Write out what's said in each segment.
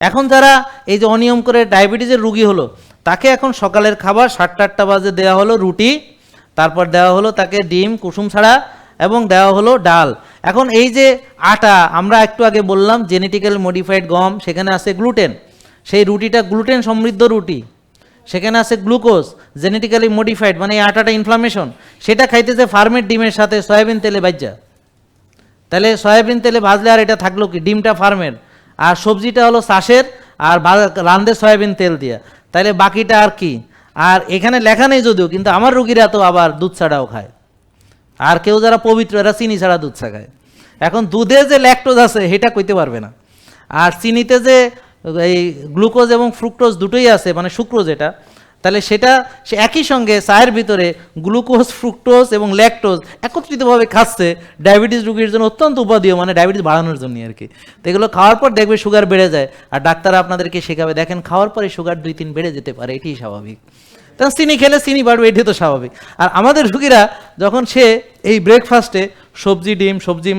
এখন যারা এই যে অনিয়ম করে ডায়াবেটিসের রুগী হলো, তাকে এখন সকালের খাবার সাতটা আটটা বাজে দেওয়া হলো রুটি, তারপর দেওয়া হলো তাকে ডিম, কুসুম ছাড়া, এবং দেওয়া হলো ডাল। এখন এই যে আটা, আমরা একটু আগে বললাম জেনেটিক্যাল মডিফাইড গম, সেখানে আছে গ্লুটেন সেই রুটিটা গ্লুটেন সমৃদ্ধ রুটি, সেখানে আছে গ্লুকোজ জেনেটিক্যালি মডিফাইড মানে এই আটাটা ইনফ্লামেশন সেটা খাইতেছে ফার্মের ডিমের সাথে সয়াবিন তেলে বাজ্যা তাহলে সয়াবিন তেলে ভাজলে আর এটা থাকল কি? ডিমটা ফার্মের। আর সবজিটা হলো চাষের আর রান্ধে সয়াবিন তেল দিয়া। তাইলে বাকিটা আর কি? আর এখানে লেখা নেই যদিও, কিন্তু আমার রুগীরা তো আবার দুধ ছাড়াও খায়। আর কেউ যারা পবিত্র, এরা চিনি ছাড়া দুধ চা খায়। এখন দুধে যে ল্যাকটোজ আছে, সেটা কইতে পারবে না। আর চিনিতে যে এই গ্লুকোজ এবং ফ্রুক্টোজ দুটোই আছে মানে শুক্রোজ এটা তাহলে সেটা সে একই সঙ্গে চায়ের ভিতরে গ্লুকোজ, ফ্রুক্টোজ এবং ল্যাকটোজ একত্রিতভাবে খাচ্ছে, ডায়াবেটিস রোগীর জন্য অত্যন্ত উপাদেয় মানে ডায়াবেটিস বাড়ানোর জন্য আর কি। তো এগুলো খাওয়ার পর দেখবে সুগার বেড়ে যায়। আর ডাক্তার আপনাদেরকে শেখাবে, দেখেন খাওয়ার পরে সুগার দুই তিন বেড়ে যেতে পারে, এটাই স্বাভাবিক। তখন চিনি খেলে চিনি বাড়বে, এটাই তো স্বাভাবিক। আর আমাদের রুগীরা যখন সে এই ব্রেকফাস্টে সবজি ডিম, সবজি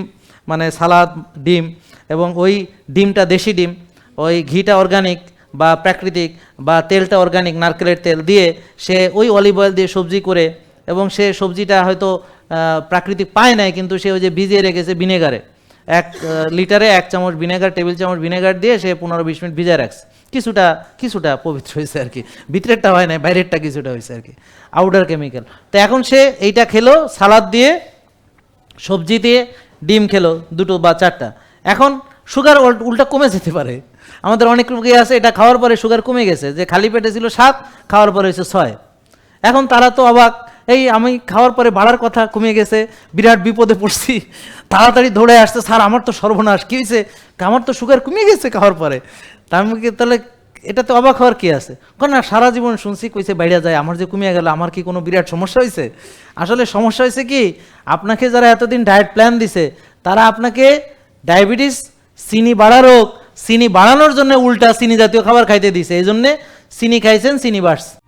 মানে সালাদ, ডিম এবং ওই ডিমটা দেশি ডিম, ওই ঘিটা অর্গানিক বা প্রাকৃতিক বা তেলটা অর্গানিক নারকেলের তেল দিয়ে সে ওই অলিভ অয়েল দিয়ে সবজি করে এবং সে সবজিটা হয়তো প্রাকৃতিক পায় নাই, কিন্তু সে ওই যে ভিজিয়ে রেখেছে ভিনেগারে। এক লিটারে এক চামচ ভিনেগার, টেবিল চামচ ভিনেগার দিয়ে সে পনেরো বিশ মিনিট ভিজে রাখছে। কিছুটা কিছুটা পবিত্র হয়েছে আর কি। ভিতরেরটা হয় নাই, বাইরেরটা কিছুটা হয়েছে আর কি। আউটার কেমিক্যাল তো এখন সে এইটা খেলো, সালাদ দিয়ে, সবজি দিয়ে, ডিম খেলো, দুটো বা চারটা। এখন সুগার উল্টা কমে যেতে পারে। আমাদের অনেক রোগী আছে, এটা খাওয়ার পরে সুগার কমে গেছে। যে খালি পেটে ছিল সাত, খাওয়ার পরে হয়েছে ছয়। এখন তারা তো অবাক, এই আমি খাওয়ার পরে বাড়ার কথা কমে গেছে, বিরাট বিপদে পড়ছি, তাড়াতাড়ি দৌড়ে আসছে, স্যার, আমার তো সর্বনাশ, কী হয়েছে? আমার তো সুগার কমে গেছে খাওয়ার পরে। তা আমি কি তাহলে এটা তো অবাক হওয়ার কি আছে? কারণ না, সারা জীবন শুনছি, কইছে বাইরে যায়, আমার যে কমিয়ে গেল, আমার কি কোনো বিরাট সমস্যা হয়েছে আসলে সমস্যা হয়েছে কি, আপনাকে যারা এতদিন ডায়েট প্ল্যান দিছে, তারা আপনাকে ডায়াবেটিস চিনি বাড়া রোগ চিনি বাড়ানোর জন্য উল্টা চিনি জাতীয় খাবার খাইতে দিছে। এই জন্যে চিনি খাইছেন চিনি বাড়ছে।